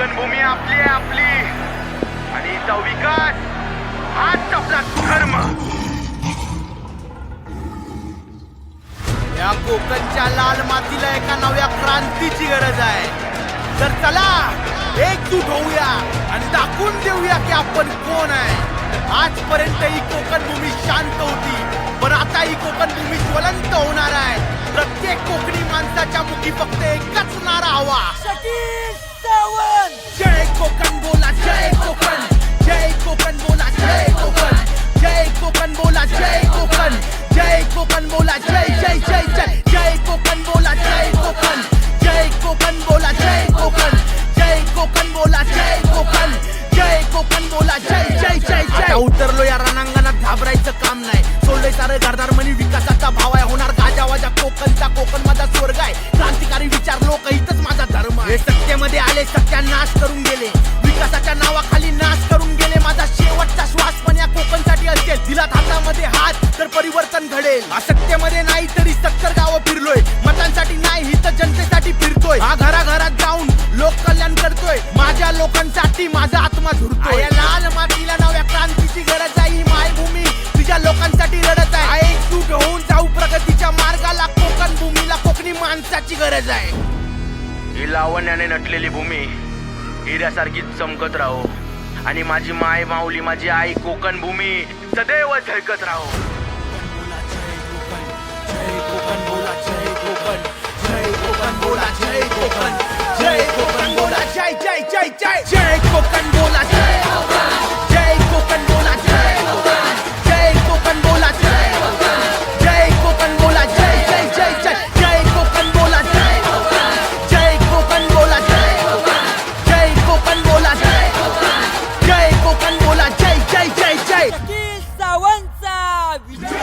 कोकण भूमी आपली आहे आपली. आणि हिचा विकास हाच आपला धर्म या कोकणच्या लाल मातीला एका नव्या क्रांतीची गरज आहे. तर चला एकजूट होऊया आणि दाखवून देऊया की आपण कोण आहे. आजपर्यंत ही कोकण भूमी शांत होती पण आता ही कोकण भूमी ज्वलंत होणार आहे. प्रत्येक कोकणी माणसाच्या मुखी फक्त एकच नारा हवा. कोकण बोला जय कोकण जय कोकण बोला जय कोकण जय कोकण बोला जय कोकण जय कोकण बोला जय जय जय जय जय कोकण बोला जय कोकण जय कोकण बोला जय कोकण जय कोकण बोला जय कोकण जय कोकण बोला जय जय जय जय. उतरलो या रणांगणात घाबरायचं काम नाही. सोडलंय सारं घरदार म्हणी विकासाचा भाव आहे होणार तर परिवर्तन घडेल. असत्तेमध्ये नाही तरी सत्तर गावं फिरलोय. मतांसाठी नाही ही तर जनतेसाठी फिरतोय. हा घराघरात जाऊन लोक कल्याण करतोय. माझ्या लोकांसाठी माझा आत्मा झुरतोय. या लाल मातीला नव्या क्रांतीची गरज आहे. ही मायभूमी तुझ्या लोकांसाठी लढत आहे. एकजूट होऊन जाऊ प्रगतीच्या मार्गाला. कोकण भूमीला कोकणी माणसाची गरज आहे. ही लावण्याने नटलेली भूमी हिऱ्यासारखीच चमकत राहो. आणि माझी माय माऊली माझी आई कोकण भूमी सदैव झळकत राहो. कोकण बोला जय जय कोकण बोला जय जय कोकण बोला जय जय कोकण बोला जय जय जय जय. जय कोकण बोला जय जय कोकण बोला जय जय कोकण बोला जय जय कोकण बोला जय जय जय. जय सावंतचा विजय.